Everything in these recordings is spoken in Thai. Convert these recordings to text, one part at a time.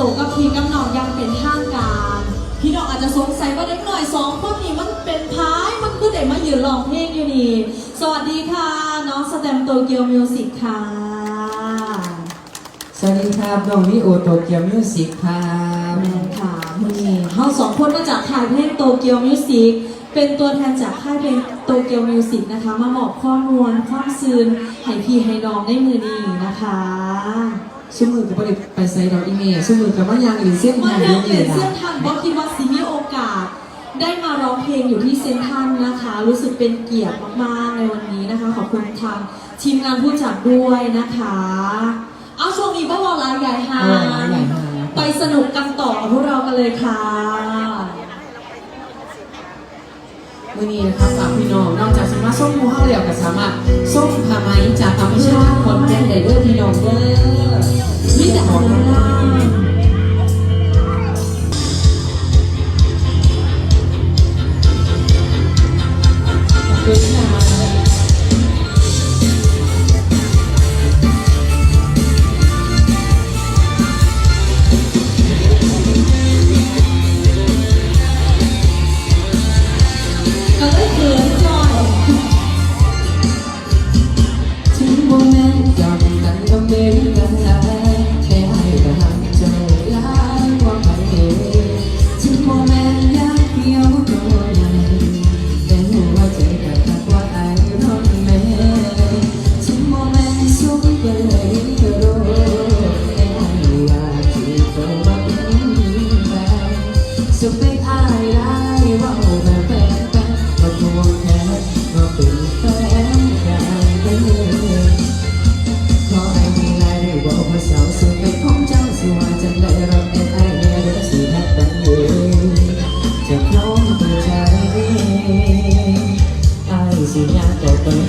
ตัวกับพี่กับน้องอยังเป็นทางการ พี่น้องอาจจะสงสัยว่าเด็กหน่อยสองคนนี้มันเป็นพายมันคือเด็กมายืนร้องเพลงอยู่นี่สวัสดีค่ะ น้องสแตมโตเกียวมิวสิกค่ะ สวัสดีครับน้องมิโอโตเกียวมิวสิกครับแมนค่ะมือนี้เราสองคนมาจากค่ายเพลงโตเกียวมิวสิกเป็นตัวแทนจากค่ายเพลงโตเกียวมิวสิกนะคะ มาบอกข้อมูลความซื่นให้พี่ให้น้องได้มือนี้นะคะ ชั่วมือกับผลิตไปไซด์ดอกอีเมลชั่วมือกับว่ายางหรือเส้นมาทางเดิเดียนวเปลี่นี่ยนนะเส้นทางบอกคิดว่าซีมีโอกาส ได้มาร้องเพลงอยู่ที่เซนทรันนะคะ รู้สึกเป็นเกียรติมากๆในวันนี้นะคะ ขอบคุณทางทีมงานผู้จัดด้วยนะคะ เอาช่วงนี้บ้าวอลายใหญ่ฮาเออร้านใหญ่มากไปสนุกกันต่อกับพวกเรากันเลยค่ะมื่อนี้นะครับฝากพี่น้องนอกจากสามารถส่งมูเฮาแล้วก็สามารถส่งผ้าไหมจากธรรมชาติคนแก่นได้ด้วยพี่น้องเด้อ นี่แ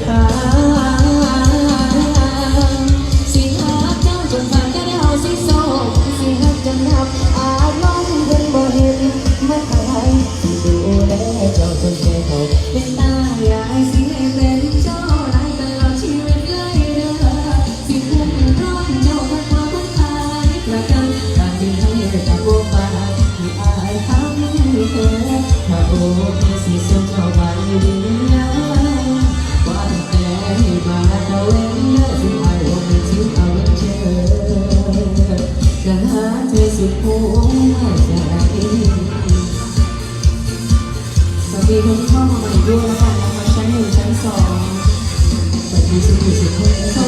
time. สวัสดีสุ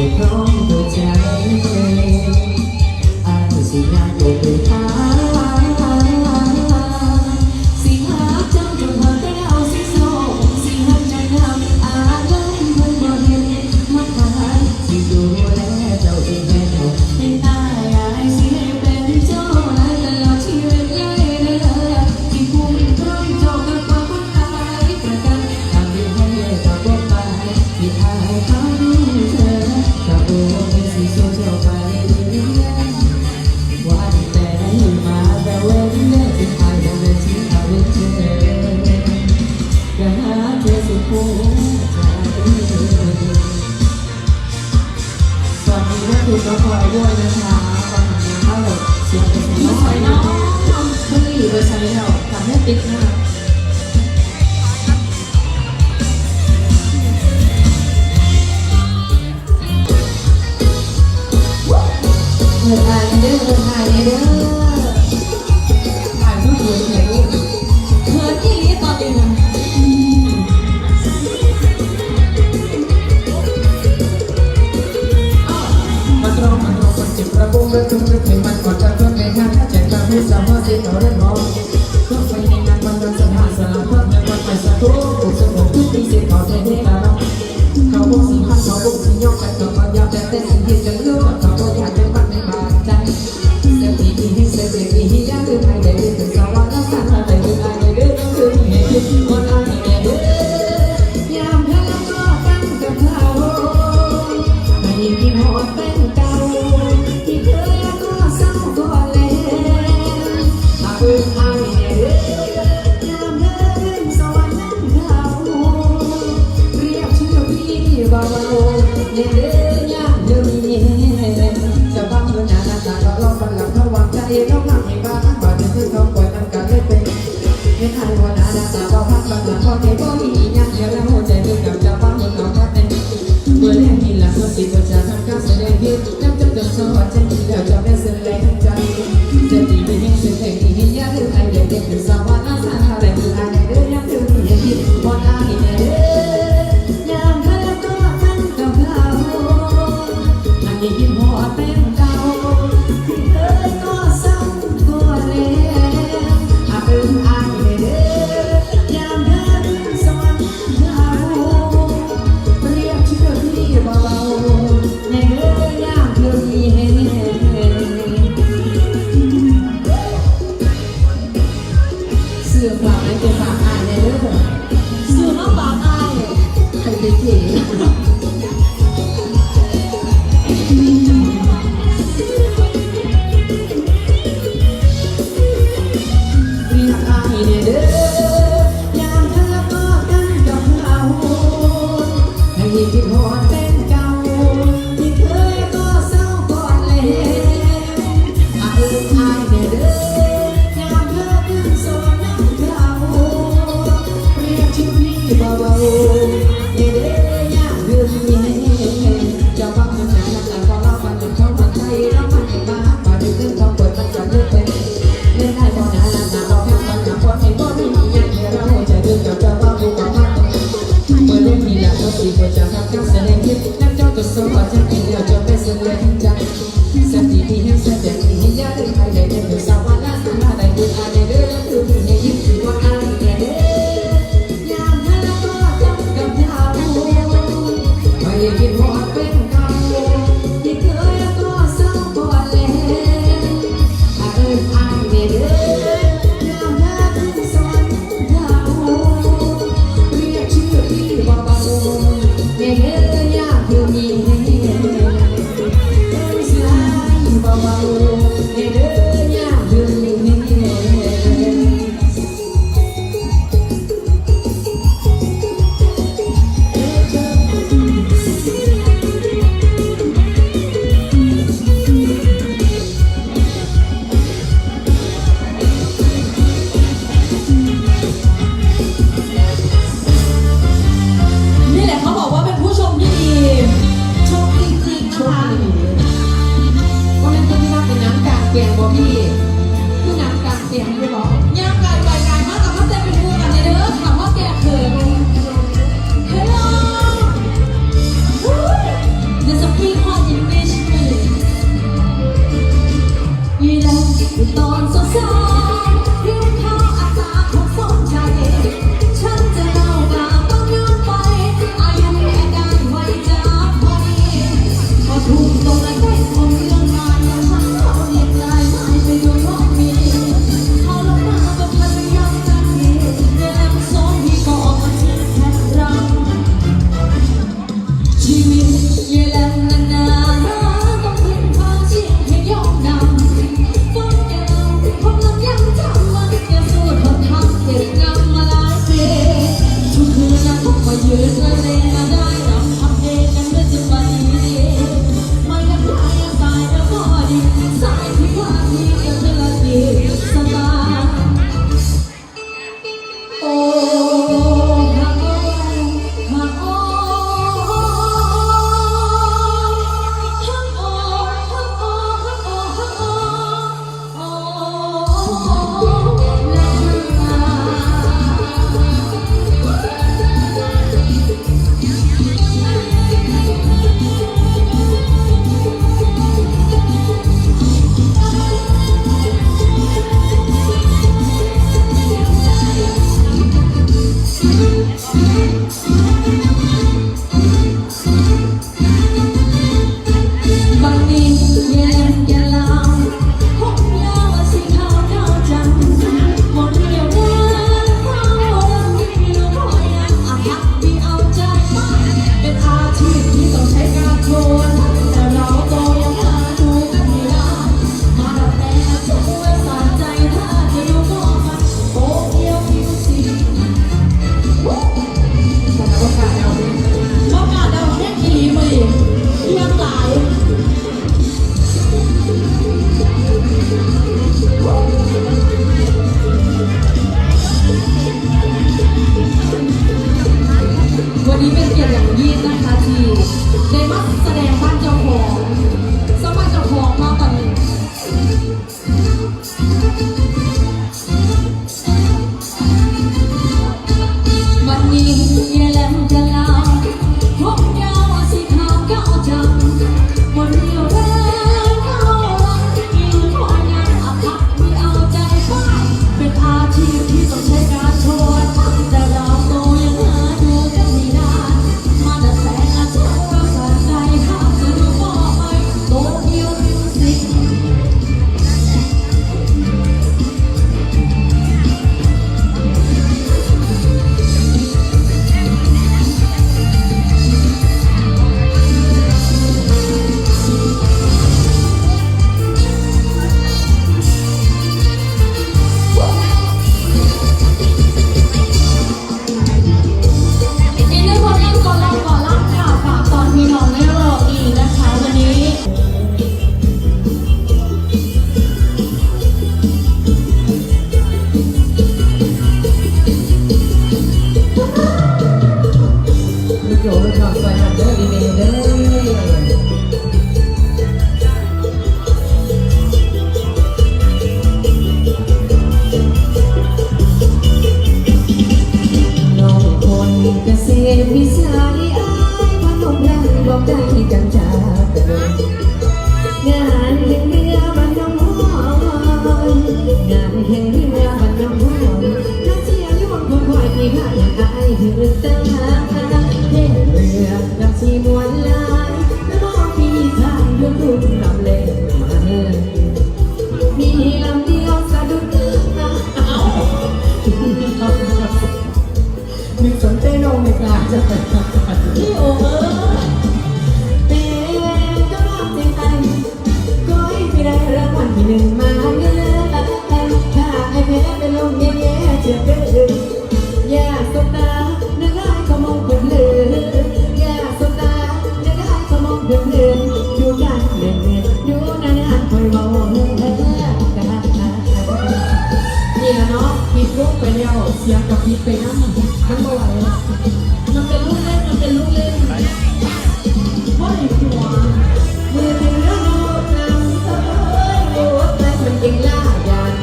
จะ ม่คุณน้องพลอยด้วยนะคะวันนี้ถ้าเราเสียงเป็นน้องพลอยเนาะเพิ่งอยู่โดยใช้เราทำให้ติ๊กหน้าเงินอายเด้อเงินอายเด้อ บุกเรื่องทุกทุกเพลมันก็จะเพิ่มเพลงงานถ้แจกตามให้สามสิ่ต่อเรื่องมองทุกไฟในงานมันเดินสะพานสลับภาพในวันใหม่สักทุกทุกสงบทุกทีเสียต่อเจให้ตาเราเขาบอกสิ่งห้ามเขาบุกสิ่งยกแต่ต่ จะกินแล้วจะไม่เสร็จล้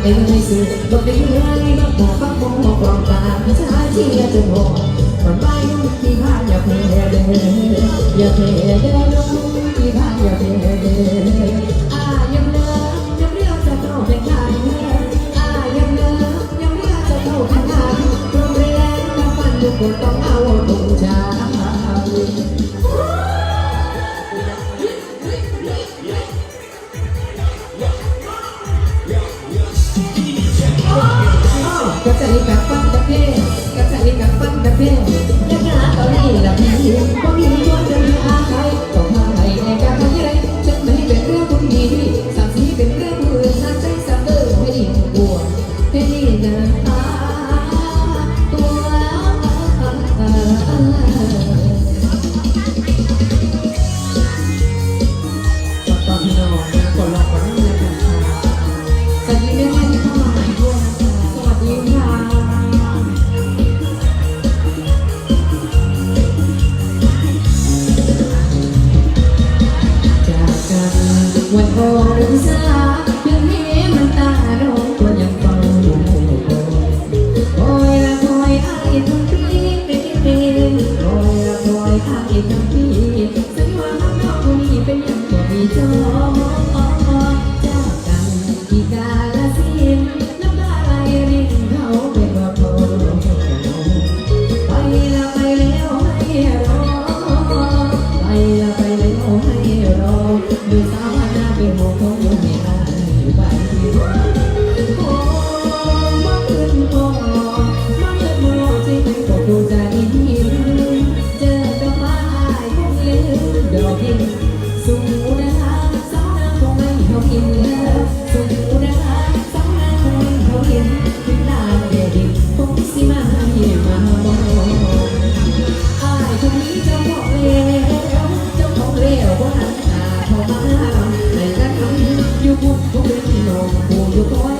ไม่ไว้สุดบอกได้ไว้บอกบอกฟังงบอกความตามสายที่จะโง่กมันไปยุ่งที่บ้านอยากเห็นอยากเห็เด้ลงที่บ้านอยากเห็นอ่ายังเลิกยังเลือกจะเข้าไปขายอ่ายังเลิกยังเลือกจะเข้าไปขายโรงเรียน้ำมันทุกคนต้องเอาตรงใจ Nước. You're going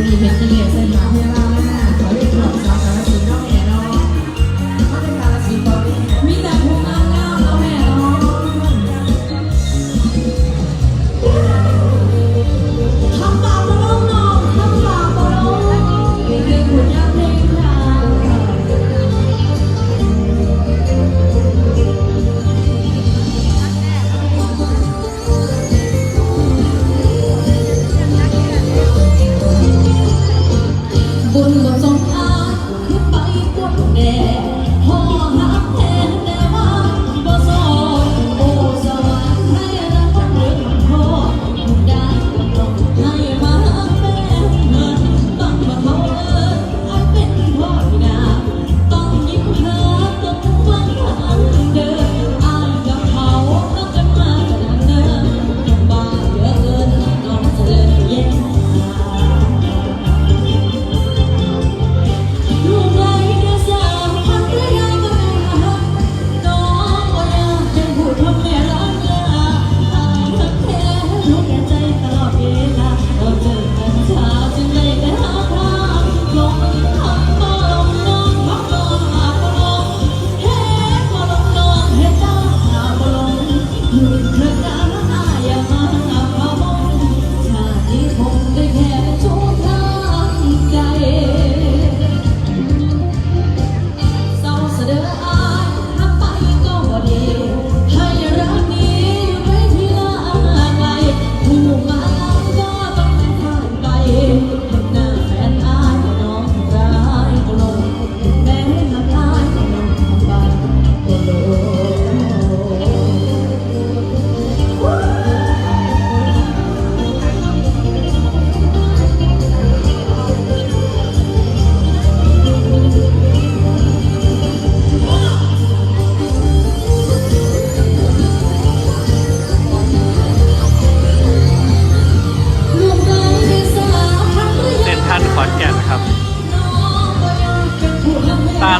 你以前经历也太麻啦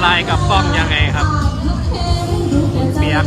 ลายกับกล้องยังไงครับเปียก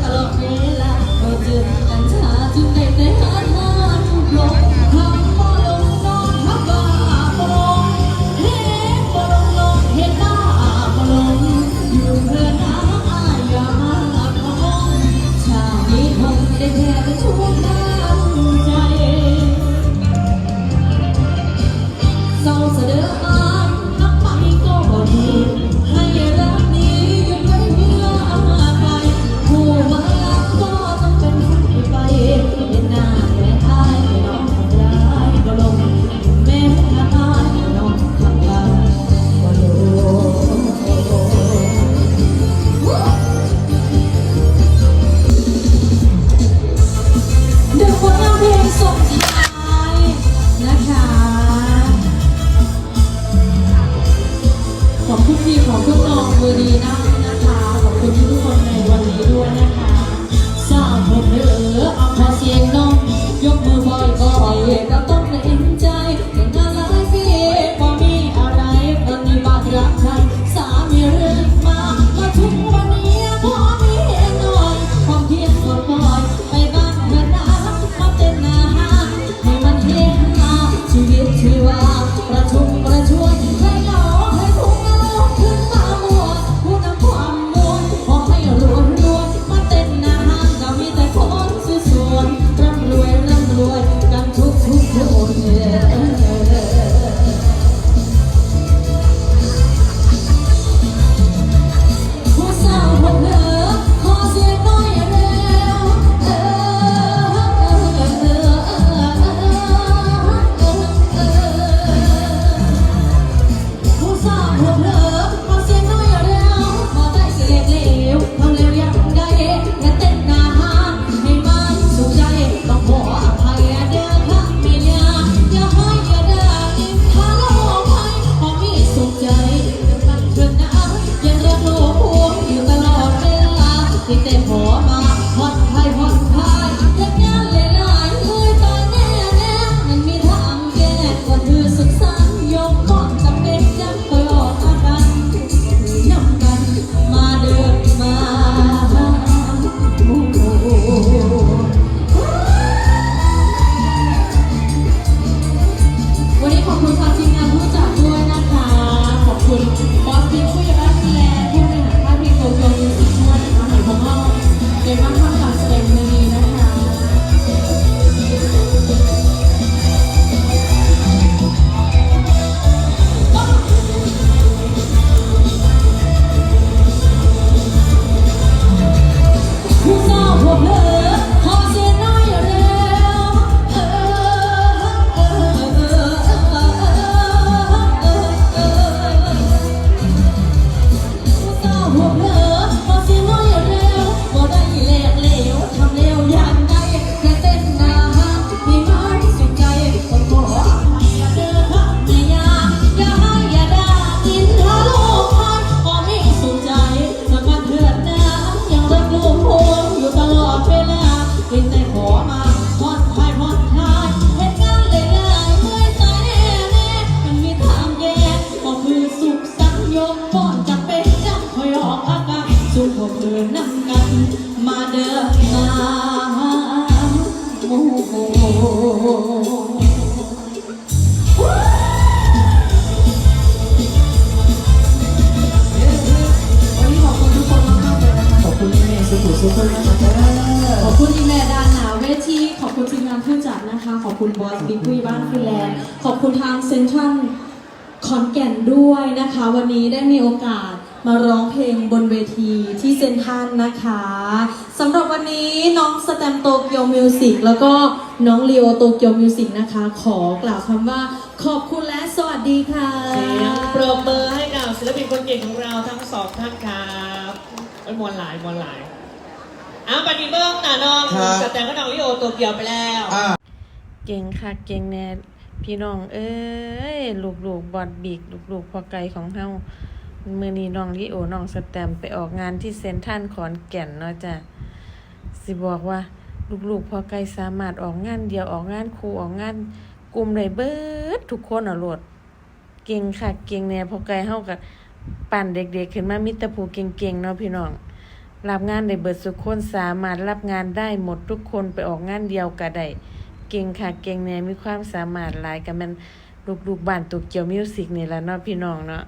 วยนะคะวันนี้ได้มีโอกาสมาร้องเพลงบนเวทีที่เซ็นทรัลนะคะสำหรับวันนี้น้องสแตมโตเกียวมิวสิกแล้วก็น้องลีโอโตเกียวมิวสิกนะคะ ขอกล่าวคำว่าขอบคุณและสวัสดีค่ะเสียงปรบมือให้กับศิลปินคนเก่งของเราทั้งสองท่านครับโอ้ยมวนหลายมวนหลายอ้าวปฏิเบิ้งน่ะน้องครับ สแตนก็น้องลิโอตัวเกียวไปแล้วอ่าเก่งค่ะเก่งแน่ พี่น้อง เอ้ยลูกลูกๆบอดบีกลูกลูกๆพอไกลของเฮามือนี้น้องลิโอน้องสแตมไปออกงานที่เซนทันขอนแก่นเนาะจ้ะสิบอกว่าลูกลูกๆพอไกลสามารถออกงานเดียวออกงานครูออกงานกลุ่มได้เบิดทุกคนอะโลด เก่งค่ะเก่งแน่พอไกลเฮากับปั่นเด็กๆขึ้นมามิตรภูเก่งๆเนาะพี่น้องรับงานได้เบิดสุกคนสามารถรับงานได้หมดทุกคนไปออกงานเดียวก็ได้ เก่งค่ะเก่งแน่มีความสามารถหลายกันมันลูกๆบ้านตุกเกียวมิวสิกนี่แหละเนาะพี่น้องเนาะ